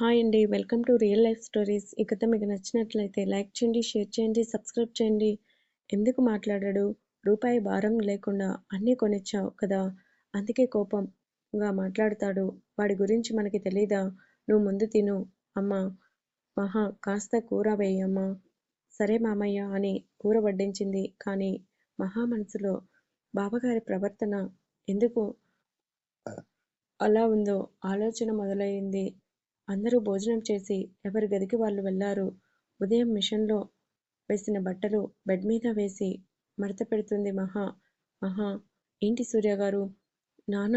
Hi అండి. Welcome to real life stories. ఈ కథ మీకు నచ్చినట్లయితే లైక్ చేయండి షేర్ చేయండి సబ్స్క్రైబ్ చేయండి. ఎందుకు మాట్లాడాడు? రూపాయి భారం లేకుండా అన్నీ కొనిచ్చావు కదా? అందుకే కోపంగా మాట్లాడతాడు. వాడి గురించి మనకి తెలీదా? నువ్వు ముందు తిను. అమ్మా మహా కాస్త కూర వేయమ్మా సరే మామయ్య అని కూర వడ్డించింది. కానీ మహా మనసులో బాబాగారి ప్రవర్తన ఎందుకు అలా ఉందో ఆలోచన మొదలైంది. అందరూ భోజనం చేసి ఎవరి గదికి వాళ్ళు వెళ్ళారు ఉదయం మిషన్లో వేసిన బట్టలు బెడ్ మీద వేసి మడత పెడుతుంది మహా మహా. ఏంటి సూర్య గారు? నాన్న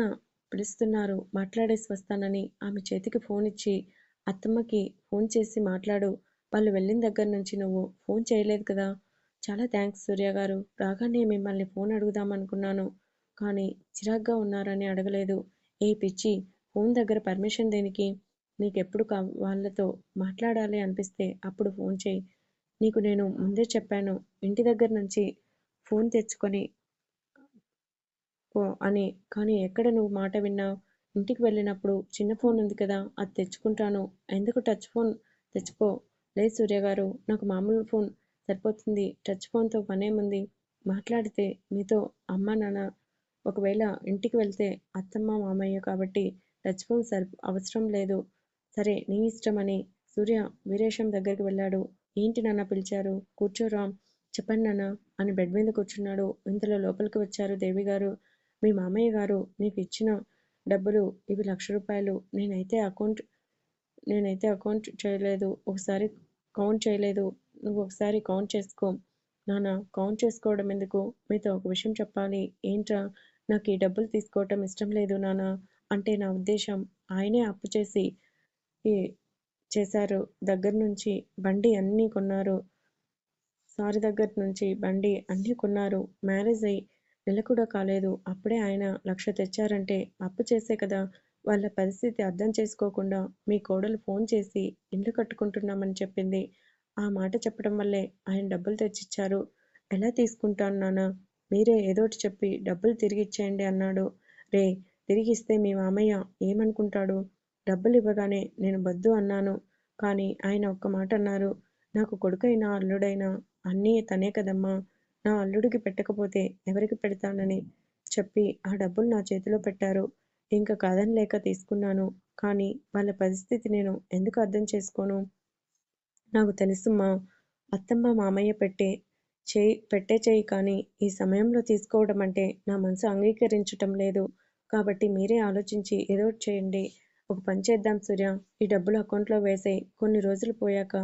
పిలుస్తున్నారు మాట్లాడేసి వస్తానని ఆమె చేతికి ఫోన్ ఇచ్చి అత్తమ్మకి ఫోన్ చేసి మాట్లాడు. వాళ్ళు వెళ్ళిన దగ్గర నుంచి నువ్వు ఫోన్ చేయలేదు కదా? చాలా థ్యాంక్స్ సూర్య గారు. రాగానే మిమ్మల్ని ఫోన్ అడుగుదామనుకున్నాను కానీ చిరాగ్గా ఉన్నారని అడగలేదు. ఏ పిచ్చి? ఫోన్ దగ్గర పర్మిషన్ దేనికి? నీకెప్పుడు కా వాళ్ళతో మాట్లాడాలి అనిపిస్తే అప్పుడు ఫోన్ చేయి. నీకు నేను ముందే చెప్పాను ఇంటి దగ్గర నుంచి ఫోన్ తెచ్చుకొని పో అని. కానీ ఎక్కడ నువ్వు మాట విన్నావు? ఇంటికి వెళ్ళినప్పుడు చిన్న ఫోన్ ఉంది కదా అది తెచ్చుకుంటాను. ఎందుకు టచ్ ఫోన్ తెచ్చుకో? లేదు సూర్య గారు నాకు మామూలు ఫోన్ సరిపోతుంది. టచ్ ఫోన్తో పనేముంది? మాట్లాడితే మీతో అమ్మ నాన్న ఒకవేళ ఇంటికి వెళ్తే అత్తమ్మ మామయ్య కాబట్టి టచ్ ఫోన్ సరి అవసరం లేదు. సరే నీ ఇష్టమని సూర్య వీరేశం దగ్గరికి వెళ్ళాడు. ఏంటి నాన్న పిలిచారు? కూర్చోరా చెప్పండి నాన్న అని బెడ్ మీద కూర్చున్నాడు. ఇంతలో లోపలికి వచ్చారు దేవి గారు. మీ మామయ్య గారు నీకు ఇచ్చిన డబ్బులు ఇవి లక్ష రూపాయలు. నేనైతే అకౌంట్ నేనైతే అకౌంట్ చేయలేదు. ఒకసారి కౌంట్ చేయలేదు. నువ్వు ఒకసారి కౌంట్ చేసుకో. నాన్న కౌంట్ చేసుకోవడం ఎందుకు? మీతో ఒక విషయం చెప్పాలి. ఏంట్రా? నాకు ఈ డబ్బులు తీసుకోవటం ఇష్టం లేదు నాన్న అంటే నా ఉద్దేశం. ఆయనే అప్పు చేసి చేశారు? దగ్గర నుంచి బండి అన్నీ కొన్నారు. సారి దగ్గర నుంచి బండి అన్నీ కొన్నారు. మ్యారేజ్ అయ్యి నెల కూడా కాలేదు. అప్పుడే ఆయన లక్ష తెచ్చారంటే అప్పు చేసే కదా. వాళ్ళ పరిస్థితి అర్థం చేసుకోకుండా మీ కోడలు ఫోన్ చేసి ఇల్లు కట్టుకుంటున్నామని చెప్పింది. ఆ మాట చెప్పడం వల్లే ఆయన డబ్బులు తెచ్చిచ్చారు. ఎలా తీసుకుంటాను నాన్న? మీరే ఏదోటి చెప్పి డబ్బులు తిరిగి ఇచ్చేయండి అన్నాడు. రే తిరిగిస్తే మీ మామయ్య ఏమనుకుంటాడు? డబ్బులు ఇవ్వగానే నేను వద్దు అన్నాను. కానీ ఆయన ఒక్క మాట అన్నారు నాకు కొడుకైనా అల్లుడైనా అన్నీ తనే కదమ్మా. నా అల్లుడికి పెట్టకపోతే ఎవరికి పెడతానని చెప్పి ఆ డబ్బులు నా చేతిలో పెట్టారు. ఇంకా కాదనలేక తీసుకున్నాను. కానీ వాళ్ళ పరిస్థితి నేను ఎందుకు అర్థం చేసుకోను? నాకు తెలుసుమ్మా. అత్తమ్మ మామయ్య పెట్టే చేయి పెట్టే చేయి కానీ ఈ సమయంలో తీసుకోవడం అంటే నా మనసు అంగీకరించటం లేదు. కాబట్టి మీరే ఆలోచించి ఏదో చేయండి. ఒక పని చేద్దాం సూర్య. ఈ డబ్బులు అకౌంట్లో వేసేయి. కొన్ని రోజులు పోయాక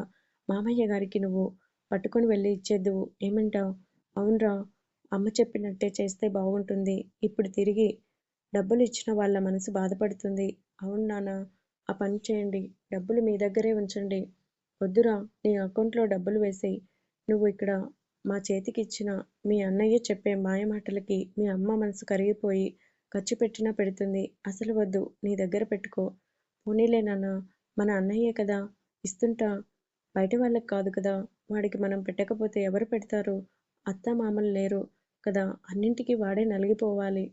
మామయ్య గారికి నువ్వు పట్టుకొని వెళ్ళి ఇచ్చేద్దువు. ఏమంటావు? అవునరా. అమ్మ చెప్పినట్టే చేస్తే బాగుంటుంది. ఇప్పుడు తిరిగి డబ్బులు ఇచ్చిన వాళ్ళ మనసు బాధపడుతుంది. అవును నాన్న ఆ పని చేయండి. డబ్బులు మీ దగ్గరే ఉంచండి. వద్దురా నీ అకౌంట్లో డబ్బులు వేసేయి. నువ్వు ఇక్కడ మా చేతికి ఇచ్చిన మీ అన్నయ్య చెప్పే మాయమాటలకి మీ అమ్మ మనసు కరిగిపోయి ఖర్చు పెట్టినా పెడుతుంది. అసలు వద్దు. నీ దగ్గర పెట్టుకో. పోనీలే నాన్న. మన అన్నయ్యే కదా. ఇస్తుంటా. బయట వాళ్ళకి కాదు కదా. వాడికి మనం పెట్టకపోతే ఎవరు పెడతారు? అత్త మామలు లేరు కదా. అన్నింటికీ వాడే నలిగిపోవాలి.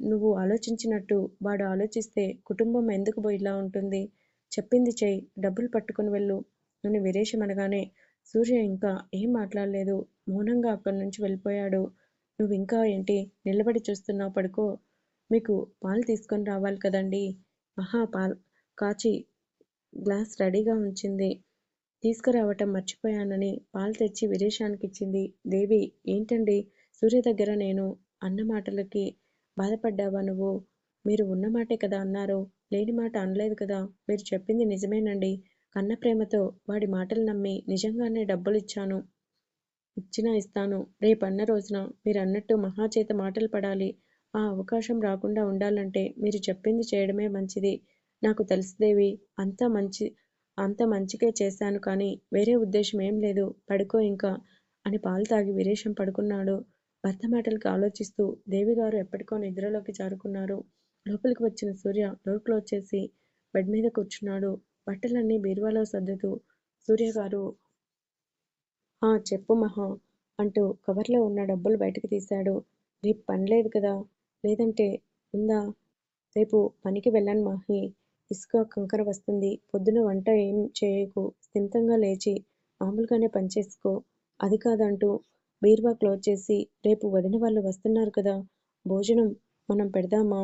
నువ్వు ఆలోచించినట్టు. వాడు ఆలోచిస్తే కుటుంబం ఎందుకు ఇలా ఉంటుంది? చెప్పింది చేయి డబ్బులు పట్టుకుని వెళ్ళు. అని విరేషం అనగానే సూర్య ఇంకా ఏం మాట్లాడలేదు. మౌనంగా అక్కడి నుంచి వెళ్ళిపోయాడు. నువ్వు ఇంకా ఏంటి? నిలబడి చూస్తున్నావు పడుకో. మీకు పాలు తీసుకొని రావాలి కదండి. మహా పాల్. కాచి గ్లాస్ రెడీగా ఉంచింది. తీసుకురావటం మర్చిపోయానని పాలు తెచ్చి విదేశానికి ఇచ్చింది. దేవి ఏంటండి? సూర్య దగ్గర నేను అన్న మాటలకి బాధపడ్డావా నువ్వు? మీరు ఉన్న మాటే కదా అన్నారు. లేని మాట అనలేదు కదా. మీరు చెప్పింది నిజమేనండి. కన్న ప్రేమతో వాడి మాటలు నమ్మి నిజంగానే డబ్బులు ఇచ్చాను. ఇచ్చినా ఇస్తాను. రేపన్న రోజున మీరు అన్నట్టు మహాచేత మాటలు పడాలి. ఆ అవకాశం రాకుండా ఉండాలంటే మీరు చెప్పింది చేయడమే మంచిది. నాకు తెలుసు దేవి అంత మంచి అంత మంచికే చేశాను కానీ వేరే ఉద్దేశం ఏం లేదు. పడుకో ఇంకా అని పాలు తాగి వీరేశం పడుకున్నాడు. భర్త మాటలకు ఆలోచిస్తూ దేవిగారు ఎప్పటికో నిద్రలోకి జారుకున్నారు. లోపలికి వచ్చిన సూర్య డోర్ క్లోజ్ చేసి బెడ్ మీద కూర్చున్నాడు. బట్టలన్నీ బీరువాలో సర్దుతూ సూర్య గారు ఆ చెప్పు మహా అంటూ కవర్లో ఉన్న డబ్బులు బయటకు తీశాడు. రేపు పని లేదు కదా? లేదంటే ఉందా? రేపు పనికి వెళ్ళను మాహి. ఇసుక కంకర వస్తుంది. పొద్దున వంట ఏం చేయకు? స్థిమితంగా లేచి మామూలుగానే పనిచేసుకో అది కాదంటూ బీర్వా క్లోజ్ చేసి రేపు వదిన వాళ్ళు వస్తున్నారు కదా. భోజనం మనం పెడదామా?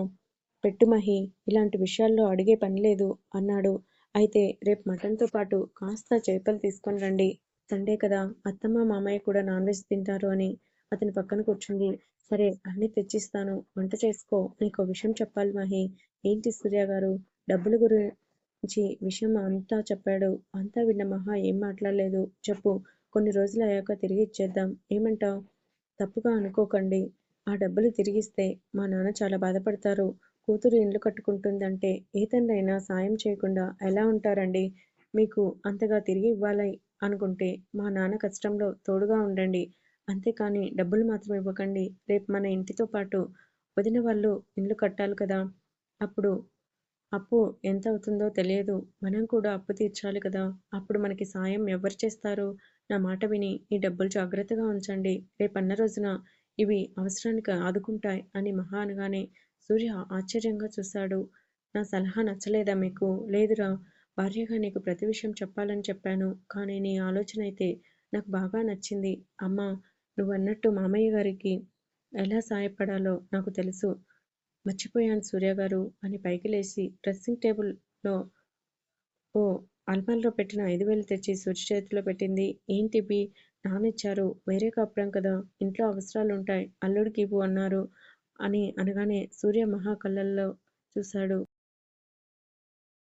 పెట్టు మహి. ఇలాంటి విషయాల్లో అడిగే పనిలేదు అన్నాడు. అయితే రేపు మటన్తో పాటు కాస్త చేపలు తీసుకొని రండి. సండే కదా. అత్తమ్మ మామయ్య కూడా నాన్ వెజ్ తింటారు అని అతని పక్కన కూర్చుంది. సరే అన్ని తెచ్చిస్తాను. వంట చేసుకో. నీకు విషయం చెప్పాలి మహి. ఏంటి సూర్య గారు? డబ్బుల గురించి విషయం అంతా చెప్పాడు. అంతా విన్న మహా ఏం మాట్లాడలేదు. చెప్పు. కొన్ని రోజులు అయ్యాక తిరిగి ఇచ్చేద్దాం. ఏమంటావ్? తప్పుగా అనుకోకండి. ఆ డబ్బులు తిరిగిస్తే మా నాన్న చాలా బాధపడతారు. కూతురు ఇండ్లు కట్టుకుంటుందంటే ఏ తండ్రైనా సాయం చేయకుండా ఎలా ఉంటారండి? మీకు అంతగా తిరిగి ఇవ్వాలి అనుకుంటే మా నాన్న కష్టంలో తోడుగా ఉండండి. అంతేకాని డబ్బులు మాత్రం ఇవ్వకండి. రేపు మన ఇంటితో పాటు వదిన వాళ్ళు ఇల్లు కట్టాలి కదా. అప్పుడు అప్పు ఎంత అవుతుందో తెలియదు. మనం కూడా అప్పు తీర్చాలి కదా. అప్పుడు మనకి సాయం ఎవరు చేస్తారు? నా మాట విని ఈ డబ్బులు జాగ్రత్తగా ఉంచండి. రేపన్న రోజున ఇవి అవసరానికి ఆదుకుంటాయి అని మహా అనగానే సూర్య ఆశ్చర్యంగా చూశాడు. నా సలహా నచ్చలేదా మీకు? లేదురా. భార్యగా నీకు ప్రతి విషయం చెప్పాలని చెప్పాను. కానీ నీ ఆలోచన అయితే నాకు బాగా నచ్చింది. అమ్మ నువ్వన్నట్టు మామయ్య గారికి ఎలా సాయపడాలో నాకు తెలుసు. మర్చిపోయాను సూర్య గారు అని పైకి లేచి డ్రెస్సింగ్ టేబుల్లో ఓ అల్మార్లో పెట్టిన ఐదు వేలు తెచ్చి సూర్య చేతిలో పెట్టింది. ఏంటివి నానిచ్చారు. వేరే కాపురం కదా. ఇంట్లో అవసరాలు ఉంటాయి అల్లుడికి ఇవ్వు అన్నారు అని అనగానే సూర్య మహా కళ్ళల్లో చూశాడు.